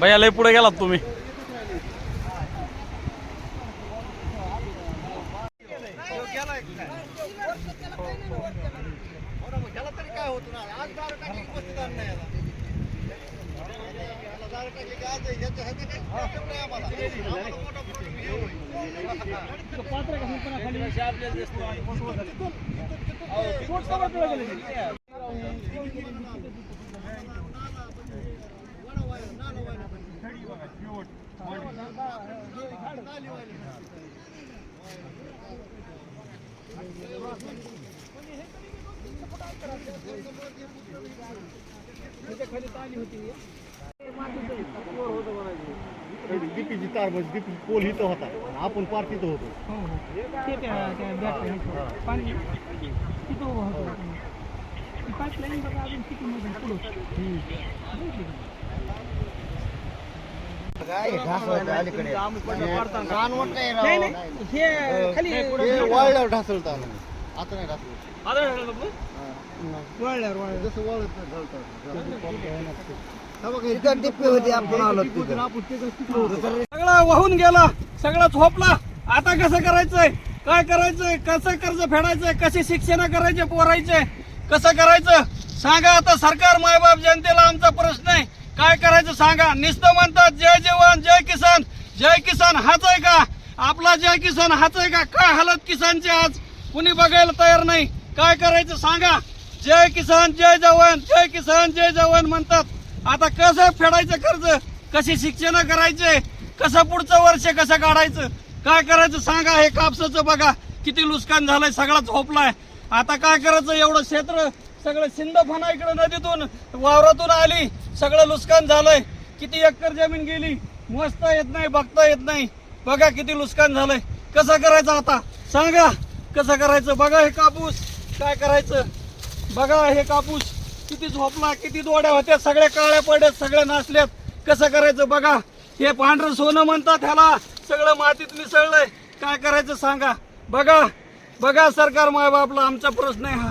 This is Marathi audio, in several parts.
भैया लय पुढे गेलात तुम्ही. पात्र डीपीची तार म्हणजे डीपी पोल इथं होता. आणि आपण पार तिथं होतो. पाणी तिथं बघा अजून किती मधून पुढं. हे खाली वाळल्यावर ढासळतं आलं. आता नाही ढासळत वळल्यावर वळल्यावर. जसं वाळत ढासळतं सगळं वाहून गेला सगळं झोपला. आता कसं करायचंय? काय करायचंय? कसं कर्ज फेडायचंय? कशी शिक्षण करायचे पोरायचे? कसं करायचं? सांगा आता सरकार मायबाप जनतेला आमचा प्रश्न आहे. काय करायचं सांगा? नुसतं म्हणतात जय जवान जय किसान. जय किसान हाच आहे का? आपला जय किसान हाच आहे का? काय हालत किसानची आज? कुणी बघायला तयार नाही. काय करायचं सांगा. जय किसान जय जवान जय किसान जय जवान म्हणतात. आता कसं फेडायचं कर्ज? कशी शिक्षण करायचे? कसं पुढचं वर्ष कसं काढायचं? काय करायचं सांगा. हे कापसाचं बघा. किती नुकसान झालंय सगळा झोपलाय. आता काय करायचं? एवढं क्षेत्र सगळं सिंदफणा इकडे नदीतून वावरातून आली. सगळं नुकसान झालंय. किती एकर जमीन गेली? मोजता येत नाही बघता येत नाही. बघा किती नुकसान झालंय. कसं करायचं आता? सांगा. कसं करायचं? बघा हे कापूस. काय करायचं? बघा हे कापूस. किती झोपला किती दोड्या होत्या सगळ्या काळ्या पडल्यात सगळ्या नाचल्यात. कसं करायचं? बघा. हे पांढरं सोनं म्हणतात ह्याला. सगळं मातीत मिसळलंय. काय करायचं सांगा? बघा. बघा सरकार मायबापला आमचा प्रश्न आहे हा.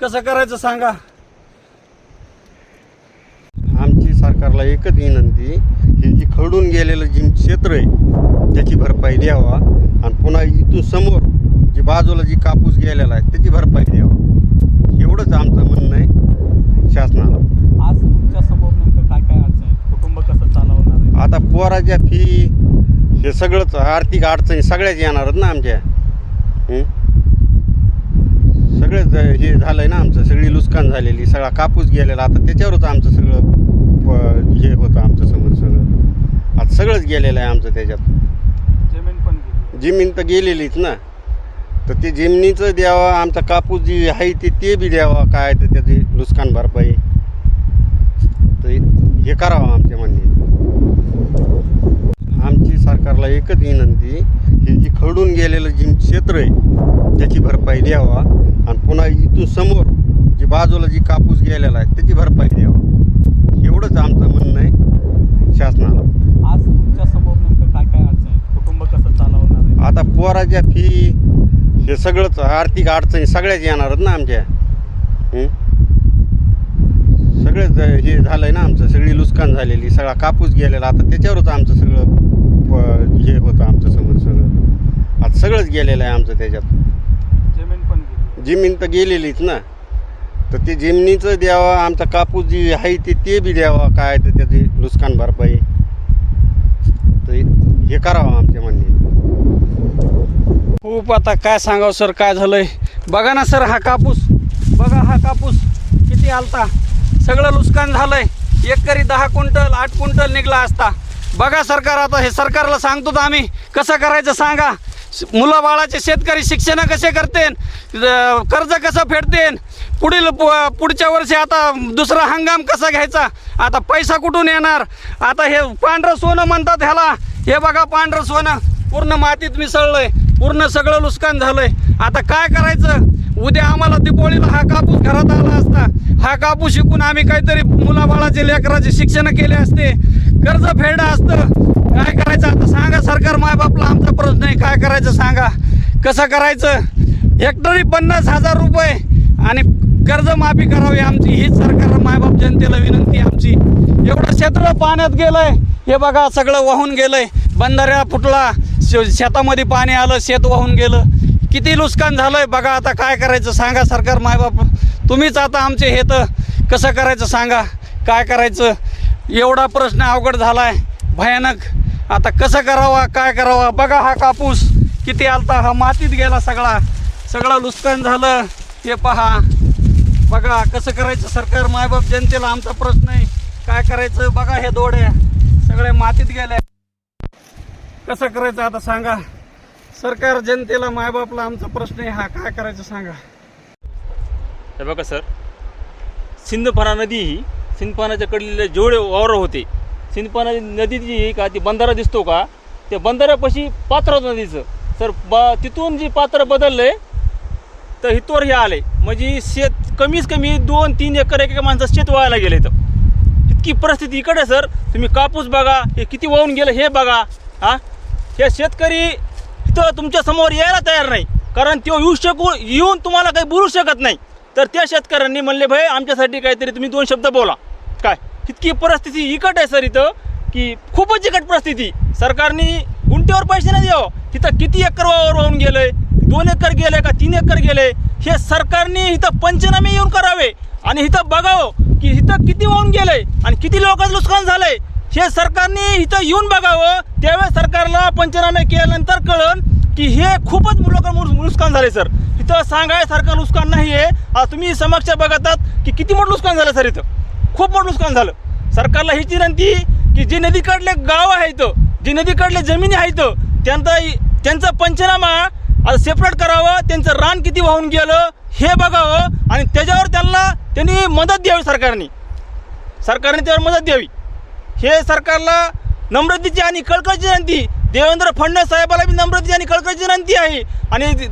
कसं करायचं सांगा? आमची सरकारला एकच विनंती हे जे खडून गेलेलं जे क्षेत्र आहे त्याची भरपाई द्यावा आणि पुन्हा इथून समोर जी बाजूला जी कापूस गेलेला आहे त्याची भरपाई द्यावा. एवढंच आमचं म्हणणं आहे शासनाला. आज तुमच्यासमोर नेमकं काय काय अडचण आहे? कुटुंब कसं चालवणार आहे? आता पोराच्या फी हे सगळंच आर्थिक अडचणी सगळ्याच येणारच ना आमच्या? सगळंच हे झालंय ना आमचं सगळी नुकसान झालेली सगळा कापूस गेलेला. आता त्याच्यावरच आमचं सगळं हे होतं आमचं समोर सगळं. आता सगळंच गेलेलं आहे आमचं त्याच्यात. जमीन पण जमीन तर गेलेलीच ना. तर ते जमिनीचं द्यावं आमचा कापूस जी आहे ते ते बी द्यावा काय तर त्याची नुकसान भरपाई. तर हे करावं आमच्या म्हणणे. आमची सरकारला एकच विनंती हे जी खरडून गेलेलं जी क्षेत्र आहे त्याची भरपाई द्यावा आणि पुन्हा इथून समोर जी बाजूला जी कापूस गेलेला आहे त्याची भरपाई द्यावा. एवढंच आमचं म्हणणं आहे शासनाला. आज तुमच्यासमोर नेमकं काय काय अडचण आहे? कुटुंब कसं चालवणार आहे? आता पोराच्या फी हे सगळंच आर्थिक अडचणी सगळ्याच येणारच ना आमच्या. हं? सगळंच हे झालंय ना आमचं सगळी नुकसान झालेली सगळा कापूस गेलेला आता त्याच्यावरच आमचं सगळं हे होतं आमचं समोर सगळं. आता सगळंच गेलेलं आहे आमचं त्याच्यात. जमीन पण जमीन तर गेलेलीच ना. तर ते जमिनीचं द्यावं आमचा कापूस जी आहे ते ते बी द्यावा काय तर त्याची नुकसान भरपाई. तर हे करावं आमच्या म्हणणे खूप आता काय सांगावं सर? काय झालंय? बघा ना सर हा कापूस. बघा हा कापूस. किती आलता? सगळं नुकसान झालंय. एकरी दहा क्विंटल आठ क्विंटल निघला असता. बघा सरकार आता हे सरकारला सांगतो तर आम्ही. कसं करायचं सांगा? मुलं बाळाचे शेतकरी शिक्षण कसे करते कर्ज कसं फेडतेन? पुढील पुढच्या वर्षी आता दुसरा हंगाम कसा घ्यायचा? आता पैसा कुठून येणार? आता हे पांढरं सोनं म्हणतात ह्याला. हे बघा पांढरं सोनं. पूर्ण मातीत मिसळलंय. पूर्ण सगळं नुकसान झालंय. आता काय करायचं? उद्या आम्हाला दिपोळीला हा कापूस घरात आला असता. हा कापूस शिकून आम्ही काहीतरी मुलाबाळाचे लेकराचे शिक्षण केले असते. कर्ज फेडलं असतं. काय करायचं? आता सांगा सरकार मायबापला आमचा प्रश्न आहे. काय करायचं सांगा? कसं करायचं? हेक्टरी पन्नास हजार रुपये आणि कर्जमाफी करावी आमची. हीच सरकार मायबाप जनतेला विनंती आमची. एवढं क्षेत्र पाण्यात गेलंय. हे बघा सगळं वाहून गेलंय. बंधाऱ्या फुटला. शेतामध्ये पाणी आलं शेत वाहून गेलं. किती नुकसान झालं आहे बघा आता काय करायचं सांगा सरकार मायबाप. तुम्हीच आता आमचे हे तर कसं करायचं सांगा? काय करायचं? एवढा प्रश्न अवघड झाला आहे भयानक. आता कसं करावा काय करावा? बघा हा कापूस किती आलता हा मातीत गेला सगळा. सगळं नुकसान झालं. हे पहा. बघा कसं करायचं सरकार मायबाप जनतेला आमचा प्रश्न आहे. काय करायचं? बघा हे दोड्या. सगळे मातीत गेल्या कसं करायचं आता सांगा? सरकार जनतेला मायबापला आमचा प्रश्न आहे हा. काय करायचं सांगा? हे बघा सर सिंधफणा नदी ही सिंधफणाच्या कडलेले जेवढे वावर होते सिंधफणा नदी जी आहे का ती बंधारा दिसतो का त्या बंधाऱ्यापाशी पात्र होतं नदीचं. सर ब तिथून जी पात्र बदललंय तर इथवर हे आले म्हणजे शेत कमीच कमी दोन तीन एकर एक माणसं शेत व्हायला गेले तर इतकी परिस्थिती इकडे सर. तुम्ही कापूस बघा हे किती वाहून गेलं हे बघा हां? हे शेतकरी इथं तुमच्यासमोर यायला तयार नाही. कारण तो येऊ शकू येऊन तुम्हाला काही बोलू शकत नाही. तर त्या शेतकऱ्यांनी म्हणले भाई आमच्यासाठी काहीतरी तुम्ही दोन शब्द बोला. काय? इतकी परिस्थिती इकट आहे सर इथं की खूपच इकट परिस्थिती. सरकारने गुंट्यावर पैसे नाही द्यावं. तिथं किती एकर वावर वाहून गेलंय? दोन एकर गेले का तीन एकर गेले हे सरकारने इथं पंचनामे येऊन करावे. आणि इथं बघावं की इथं किती वाहून गेलंय आणि किती लोकांचं नुकसान झालंय. हे सरकारने इथं येऊन बघावं. त्यावेळेस सरकारला पंचनामे केल्यानंतर कळन की हे खूपच लोकांना नुकसान झाले सर. इथं सांगाय सरकार नुकसान नाही आहे आज तुम्ही समक्ष बघतात की किती मोठं नुकसान झालं सर इथं. खूप मोठं नुकसान झालं. सरकारला हीच विनंती की जे नदीकडले गाव आहेत जे नदीकडले जमिनी आहेत त्यांचा त्यांचा पंचनामा आता सेपरेट करावं. त्यांचं रान किती वाहून गेलं हे बघावं. आणि त्याच्यावर त्यांना त्यांनी मदत द्यावी सरकारने. सरकारने त्यावर मदत द्यावी. हे सरकारला नम्रतेची आणि कळकळची विनंती. देवेंद्र फडणवीस साहेबाला बी नम्रतेची आणि कळकळीची विनंती आहे. आणि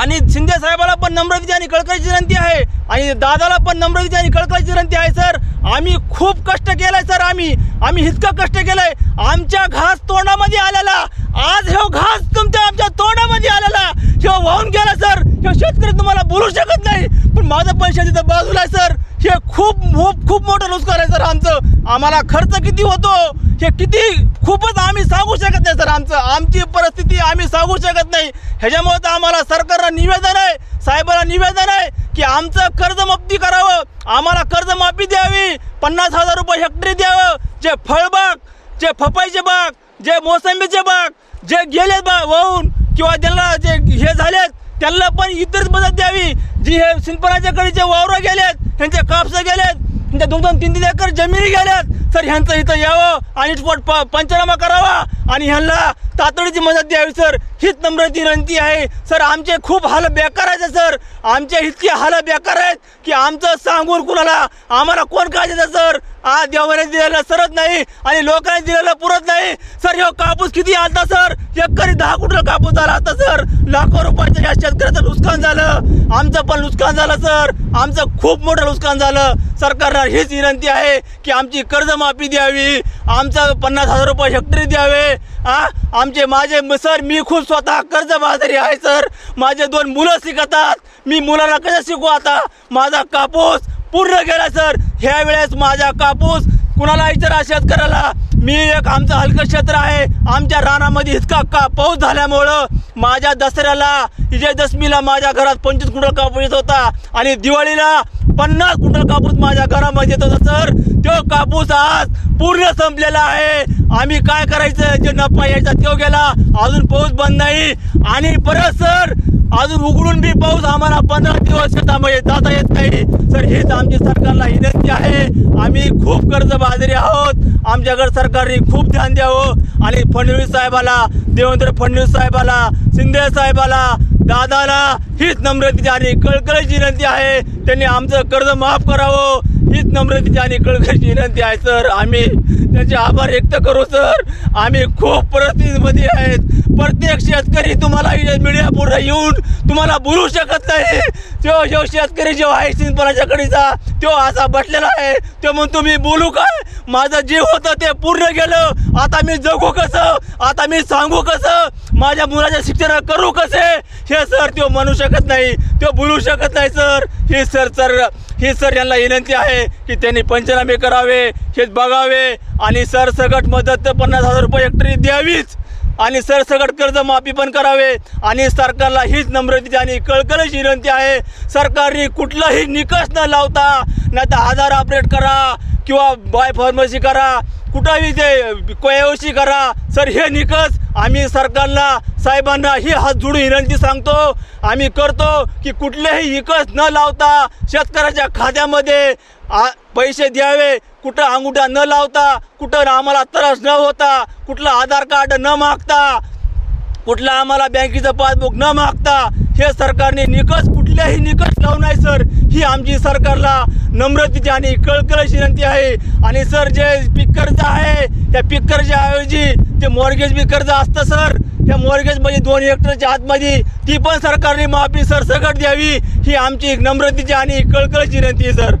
आणि शिंदे साहेबाला पण नम्रतेची आणि कळकळीची विनंती आहे. आणि दादाला पण नम्रतेची आणि कळकळीची विनंती आहे सर. आम्ही खूप कष्ट केलाय सर आम्ही. आम्ही इतकं कष्ट केलंय. आमच्या घास तोंडामध्ये आलेला. आज हे घास तुमच्या आमच्या तोंडामध्ये आलेला. हे वाहून गेला सर. हे शेतकरी तुम्हाला बोलू शकत नाही. पण माझं पैसे तिथं बाजूला आहे सर. हे खूप खूप खूप मोठं नुकसान आहे सर आमचं. आम्हाला खर्च किती होतो हे किती खूपच आम्ही सांगू शकत नाही सर आमचं. आमची परिस्थिती आम्ही सांगू शकत नाही. ह्याच्यामुळे तर आम्हाला सरकारला निवेदन आहे साहेबाला निवेदन आहे की आमचं कर्जमाफी करावं. आम्हाला कर्जमाफी द्यावी. पन्नास हजार रुपये हेक्टरी द्यावं. जे फळबाग जे फपाईचे बाग जे मोसंबीचे बाग जे गेले बा वाहून किंवा ज्यांना जे हे झालेत त्यांना पण इतर मदत द्यावी. जी हे सिंपराच्या कडीचे वावरं गेलेत ह्यांचे कापसं गेलेत त्यांच्या दोन दोन तीन तीन एकर जमिनी गेल्यात. तर ह्यांचं इथं यावं आणि स्पॉट प पंचनामा करावा. आणि ह्यांना तातडीची मदत द्यावी सर. हीच नम्र विनंती आहे. सर आमचे खूप हाल बेकार आहेत सर. आमचे इतके हाल बेकार आहेत की आमचं सांगून कुणाला आम्हाला कोण काय देतं सर? आज देवाने दिलेलं सरत नाही आणि लोकांनी दिलेलं पुरत नाही. सर हे कापूस किती आलता सर? एकरी दहा कुठला कापूस झाला आता सर? लाखो रुपयाचं या शेतकऱ्याचं नुकसान झालं. आमचं पण नुकसान झालं सर. आमचं खूप मोठं नुकसान झालं. सरकारला हीच विनंती आहे की आमची कर्जमाफी द्यावी. आमचं पन्नास हजार रुपये हेक्टरी द्यावे आ? आमचे माझे म- सर मी खूप स्वतः कर्जबाजारी आहे सर. माझे दोन मुलं शिकतात. मी मुलाला कसं शिकू आता? माझा कापूस पूर्ण गेला सर. ह्या वेळेस माझा कापूस कुणाला विचारा शेतकऱ्याला? मी एक आमचं हलकं क्षेत्र आहे. आमच्या रानामध्ये इतका का पाऊस झाल्यामुळं माझ्या दसऱ्याला विजयदशमीला माझ्या घरात पंचवीस कुंटल कापूस येत होता. आणि दिवाळीला पन्नास क्विंटल कापूस माझ्या घरामध्ये येत होता सर. तो कापूस आज पूर्ण संपलेला आहे. आम्ही काय करायचं? जे नफा यायचा तो गेला. अजून पाऊस बंद नाही. आणि परत सर अजून उघडून बी पाऊस आम्हाला पंधरा दिवस शेतामध्ये जाता येत नाही. सर हेच आमची सरकारला विनंती आहे. आम्ही खूप कर्ज बाजारी आहोत आमच्याकडे सरकारने खूप ध्यान द्यावं. आणि फडणवीस साहेबाला देवेंद्र फडणवीस साहेबाला शिंदे साहेबाला दादाला हीच नम्रतेची आणि कळकळीची विनंती आहे. त्यांनी आमचं कर्ज माफ करावं. हीच नम्रतेची आणि कळकळीची विनंती आहे सर. आम्ही त्यांचे आभार व्यक्त करू सर. आम्ही खूप परिस्थितीमध्ये आहेत. प्रत्येक शेतकरी तुम्हाला मीडिया पुढे येऊन तुम्हाला बोलू शकत नाही. तो जो शेतकरी जो आहे सिंपलाच्या कडीचा तो असा बसलेला आहे. तो म्हणून तुम्ही बोलू काय? माझं जीव होतं ते पूर्ण गेलं. आता मी जगू कसं? आता मी सांगू कसं? माझ्या मुलाच्या शिक्षण करू कसे? हे सर तो म्हणू शकत नाही. तो बोलू शकत नाही सर. ही सर सर ही सर यांना विनंती आहे की त्यांनी पंचनामे करावे हेच बघावे. आणि सरसकट मदत तर पन्नास हजार रुपये हेक्टरी द्यावीच. आणि सरसकट कर्जमाफी पण करावे. आणि सरकारला हीच नम्रतेची आणि कळकळीची विनंती आहे. सरकारने कुठलाही निकष न लावता नाही तर आधार अपडेट करा किंवा बाय फार्मसी करा. कुठंही ते कोयावशी करा. सर हे निकष आम्ही सरकारला साहेबांना ही हात जोडून विनंती सांगतो. आम्ही करतो की कुठलेही निकष न लावता शेतकऱ्याच्या खात्यामध्ये आ पैसे द्यावे. कुठं अंगुठा न लावता कुठं आम्हाला त्रास न होता कुठलं आधार कार्ड न मागता कुठलं आम्हाला बँकेचं पासबुक न मागता हे सरकारने निकष कुठल्याही निकष लावू नाही सर. ही आमची सरकारला नम्रतेची आणि कळकळीची विनंती आहे. आणि सर जे पीक कर्ज आहे त्या पीक कर्जा ऐवजी ते मॉर्गेज बी कर्ज असतं सर. त्या मॉर्गेजमध्ये दोन हेक्टरच्या आतमध्ये ती पण सरकारने माफी सरसकट द्यावी. ही आमची नम्रतेची आणि कळकळीची विनंती आहे सर.